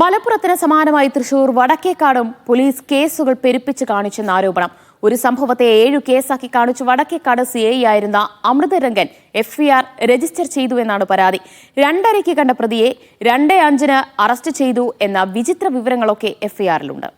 മലപ്പുറത്തിന് സമാനമായി തൃശൂർ വടക്കേക്കാടും പോലീസ് കേസുകൾ പെരുപ്പിച്ച് കാണിച്ചെന്ന ആരോപണം. ഒരു സംഭവത്തെ ഏഴു കേസാക്കി കാണിച്ചു വടക്കേക്കാട് സി ഐ ആയിരുന്ന Amritharangan F I R register ചെയ്തു എന്നാണ് പരാതി. രണ്ടരയ്ക്ക് കണ്ട പ്രതിയെ രണ്ട് അഞ്ചിന് അറസ്റ്റ് ചെയ്തു എന്ന വിചിത്ര വിവരങ്ങളൊക്കെ എഫ് ഐ ആറിലുണ്ട്.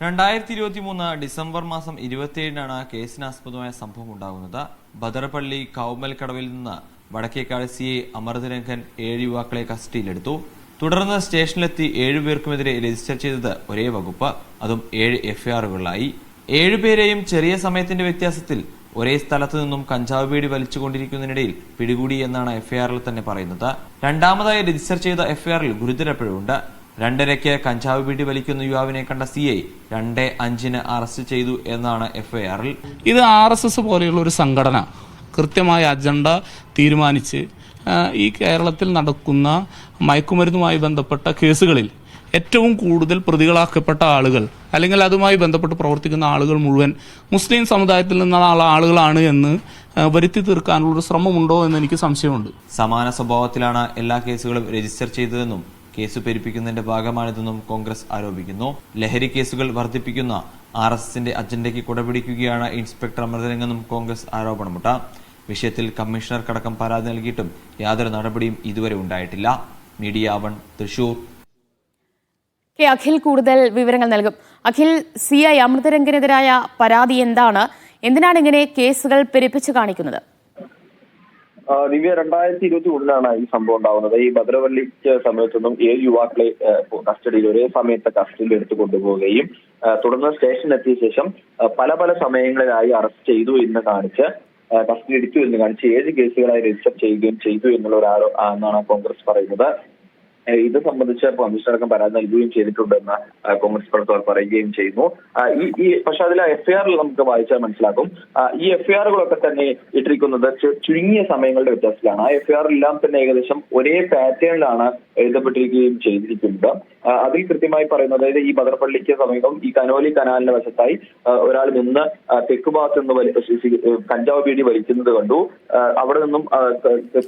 രണ്ടായിരത്തി ഇരുപത്തി മൂന്ന് ഡിസംബർ മാസം ഇരുപത്തിയേഴിനാണ് കേസിനാസ്പദമായ സംഭവം ഉണ്ടാകുന്നത്. ബദർപള്ളി കൗമൽക്കടവിൽ നിന്ന് വടക്കേക്കാട് സി എ അമൃതരംഗൻ ഏഴ് യുവാക്കളെ കസ്റ്റഡിയിലെടുത്തു. തുടർന്ന് സ്റ്റേഷനിലെത്തി ഏഴുപേർക്കുമെതിരെ രജിസ്റ്റർ ചെയ്തത് ഒരേ വകുപ്പ്. അതും ഏഴ് എഫ്ഐആറുകളിലായി. ഏഴുപേരെയും ചെറിയ സമയത്തിന്റെ വ്യത്യാസത്തിൽ ഒരേ സ്ഥലത്തു നിന്നും കഞ്ചാവ് വീടി വലിച്ചുകൊണ്ടിരിക്കുന്നതിനിടയിൽ പിടികൂടി എന്നാണ് എഫ്ഐആറിൽ തന്നെ പറയുന്നത്. രണ്ടാമതായി രജിസ്റ്റർ ചെയ്ത എഫ്ഐആറിൽ ഗുരുതര പിഴവുണ്ട് രണ്ടരയ്ക്ക് കഞ്ചാവ് വീടി വലിക്കുന്ന യുവാവിനെ കണ്ട സി ഐ രണ്ട് അഞ്ചിന് അറസ്റ്റ് ചെയ്തു എന്നാണ് എഫ്ഐആറിൽ. ഇത് ആർ എസ് എസ് പോലെയുള്ള ഒരു സംഘടന. കൃത്യമായ അജണ്ട തീരുമാനിച്ച് ഈ കേരളത്തിൽ നടക്കുന്ന മയക്കുമരുന്നുമായി ബന്ധപ്പെട്ട കേസുകളിൽ ഏറ്റവും കൂടുതൽ പ്രതികളാക്കപ്പെട്ട ആളുകൾ അല്ലെങ്കിൽ അതുമായി ബന്ധപ്പെട്ട് പ്രവർത്തിക്കുന്ന ആളുകൾ മുഴുവൻ മുസ്ലിം സമുദായത്തിൽ നിന്നുള്ള ആളുകളാണ് എന്ന് വരുത്തി തീർക്കാനുള്ള ഒരു ശ്രമമുണ്ടോ എന്ന് എനിക്ക് സംശയമുണ്ട്. സമാന സ്വഭാവത്തിലാണ് എല്ലാ കേസുകളും രജിസ്റ്റർ ചെയ്തതെന്നും കേസ് പെരുപ്പിക്കുന്നതിന്റെ ഭാഗമാണിതെന്നും കോൺഗ്രസ് ആരോപിക്കുന്നു. ലഹരി കേസുകൾ വർദ്ധിപ്പിക്കുന്ന ആർ എസ് എസിന്റെ അജണ്ടയ്ക്ക് കുടപിടിക്കുകയാണ് ഇൻസ്പെക്ടർ അമൃതരംഗെന്നും കോൺഗ്രസ് ആരോപണമുണ്ട് വിഷയത്തിൽ കമ്മീഷണർക്കടക്കം പരാതി നൽകിയിട്ടും യാതൊരു നടപടിയും ഇതുവരെ ഉണ്ടായിട്ടില്ല. Media one Thrissur. K Akhil കൂടുതൽ വിവരങ്ങൾ നൽകും. അഖിൽ സി ഐ അമൃതരംഗനെതിരായ പരാതി എന്താണ്? എന്തിനാണ് ഇങ്ങനെ കേസുകൾ പെരുപ്പിച്ച് കാണിക്കുന്നത്? ദിവ്യ രണ്ടായിരത്തി ഇരുപത്തി മൂന്നിലാണ് ഈ സംഭവം ഉണ്ടാവുന്നത് ഈ ഭദ്രവള്ളിക്ക് സമയത്തൊന്നും ഏഴ് യുവാക്കളെ കസ്റ്റഡിയിൽ ഒരേ സമയത്ത് കസ്റ്റഡിയിൽ എടുത്തു കൊണ്ടുപോവുകയും തുടർന്ന് സ്റ്റേഷനിൽ എത്തിയ ശേഷം പല പല സമയങ്ങളിലായി അറസ്റ്റ് ചെയ്തു എന്ന് കാണിച്ച് കസ്റ്റഡി എടുത്തു എന്ന് കാണിച്ച് ഏഴ് കേസുകളായി രജിസ്റ്റർ ചെയ്യുകയും ചെയ്തു എന്നുള്ള ഒരു ആരോ എന്നാണ് കോൺഗ്രസ് പറയുന്നത്. ഇത് സംബന്ധിച്ച് കമ്മീഷണടക്കം പരാതി നൽകുകയും ചെയ്തിട്ടുണ്ടെന്ന് കോൺഗ്രസ് പ്രവർത്തകർ പറയുകയും ചെയ്യുന്നു. ഈ ഈ പക്ഷെ അതിൽ എഫ്ഐആറിൽ നമുക്ക് വായിച്ചാൽ മനസ്സിലാക്കും ഈ എഫ്ഐആറുകളൊക്കെ തന്നെ ഇട്ടിരിക്കുന്നത് ചുരുങ്ങിയ സമയങ്ങളുടെ വ്യത്യാസത്തിലാണ്. ആ എഫ്ഐആറിലെല്ലാം തന്നെ ഏകദേശം ഒരേ പാറ്റേണിലാണ് എഴുതപ്പെട്ടിരിക്കുകയും ചെയ്തിരിക്കുന്നത്. അതിൽ കൃത്യമായി പറയുന്നത് അതായത് ഈ ബദർപള്ളിക്ക് സമീപം ഈ കനോലി കനാലിന്റെ വശത്തായി ഒരാൾ നിന്ന് തെക്ക് ഭാഗത്ത് നിന്ന് കഞ്ചാവ് ബീഡി വലിക്കുന്നത് കണ്ടു. അവിടെ നിന്നും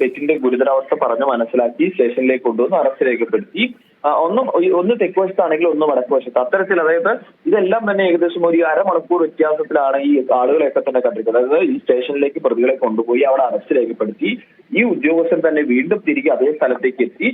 തെറ്റിന്റെ ഗുരുതരാവസ്ഥ പറഞ്ഞ് മനസ്സിലാക്കി സ്റ്റേഷനിലേക്ക് കൊണ്ടുവന്ന് അറസ്റ്റ് രേഖപ്പെടുത്തി ഒന്നും ഒന്ന് തെക്ക് വശത്താണെങ്കിൽ ഒന്ന് വടക്ക് വശത്ത് അത്തരത്തിൽ അതായത് ഇതെല്ലാം തന്നെ ഏകദേശം ഒരു അരമണിക്കൂർ വ്യത്യാസത്തിലാണ് ഈ ആളുകളെയൊക്കെ തന്നെ കണ്ടിരിക്കുന്നത്. അതായത് ഈ സ്റ്റേഷനിലേക്ക് പ്രതികളെ കൊണ്ടുപോയി അവിടെ അറസ്റ്റ് രേഖപ്പെടുത്തി ഈ ഉദ്യോഗസ്ഥൻ തന്നെ വീണ്ടും തിരികെ അതേ സ്ഥലത്തേക്ക് എത്തി.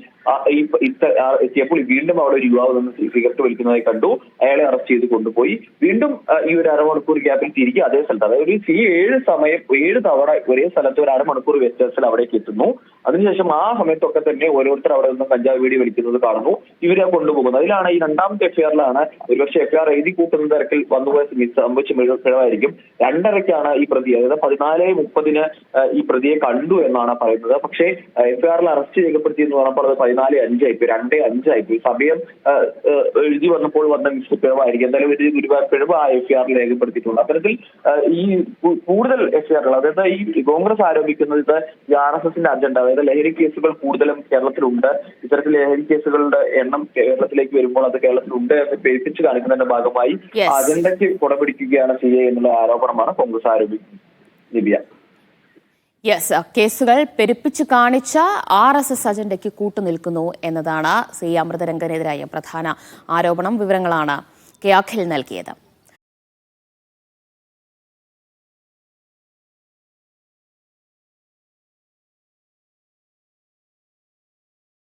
എത്തിയപ്പോൾ വീണ്ടും അവിടെ ഒരു യുവാവ് നിന്ന് സിഗരറ്റ് വലിക്കുന്നതായി കണ്ടു. അയാളെ അറസ്റ്റ് ചെയ്ത് കൊണ്ടുപോയി. വീണ്ടും ഈ ഒരു അരമണിക്കൂർ ഗ്യാപ്പിൽ തിരികെ അതേ സ്ഥലത്ത് അതായത് ഒരു ഈ ഏഴ് സമയം ഏഴ് തവണ ഒരേ സ്ഥലത്ത് ഒരു അരമണിക്കൂർ വ്യത്യാസത്തിൽ അവിടേക്ക് എത്തുന്നു. അതിനുശേഷം ആ സമയത്തൊക്കെ തന്നെ ഓരോരുത്തർ അവിടെ നിന്ന് കഞ്ചാവ് വീടി വലിക്കുന്നത് കാണുന്നു. ഇവരെ കൊണ്ടുപോകുന്നത്. അതിലാണ് ഈ രണ്ടാമത്തെ എഫ്ഐആറിലാണ് ഒരുപക്ഷെ എഫ്ഐആർ എഴുതി കൂട്ടുന്ന തിരക്കിൽ വന്നുപോയ സംഭവിച്ച പിഴവായിരിക്കും രണ്ടരയ്ക്കാണ് ഈ പ്രതി അതായത് പതിനാല് മുപ്പതിന് ഈ പ്രതിയെ കണ്ടു എന്നാണ് പറയുന്നത്. പക്ഷേ എഫ്ഐആറിൽ അറസ്റ്റ് രേഖപ്പെടുത്തി എന്ന് പറഞ്ഞപ്പോൾ അത് പതിനാല് അഞ്ചായിപ്പോയി രണ്ടേ അഞ്ചായിപ്പോയി സമയം എഴുതി വന്നപ്പോൾ വന്ന മിസ് പിഴവായിരിക്കും. എന്തായാലും ഒരു ഒരുപാട് പിഴവ് ആ എഫ്ഐആറിൽ രേഖപ്പെടുത്തിയിട്ടുണ്ട്. അത്തരത്തിൽ ഈ കൂടുതൽ എഫ്ഐആറുകൾ അതായത് ഈ കോൺഗ്രസ് ആരോപിക്കുന്നത് ഇത് ആർ എസ് എസിന്റെ അജണ്ട അതായത് ലഹരി കേസുകൾ കൂടുതലും കേരളത്തിലുണ്ട്. ഇത്തരത്തിൽ ലഹരി കേസുകളുടെ എണ്ണം കേരളത്തിലേക്ക് വരുമ്പോൾ അത് കേരളത്തിലുണ്ട് എന്ന് പേപ്പിച്ച് കാണിക്കുന്നതിന്റെ ഭാഗമായി അജണ്ടയ്ക്ക് കുടപിടിക്കുകയാണ് എ എന്നുള്ള ആരോപണമാണ് കോൺഗ്രസ് ആരോപിക്കുന്നത് ലിബിയ യെസ് കേസുകൾ പെരുപ്പിച്ചു കാണിച്ച ആർ എസ് എസ് അജണ്ടയ്ക്ക് കൂട്ടുനിൽക്കുന്നു എന്നതാണ് സി അമൃതരംഗനെതിരായ പ്രധാന ആരോപണം. വിവരങ്ങളാണ് കെ അഖിൽ നൽകിയത്.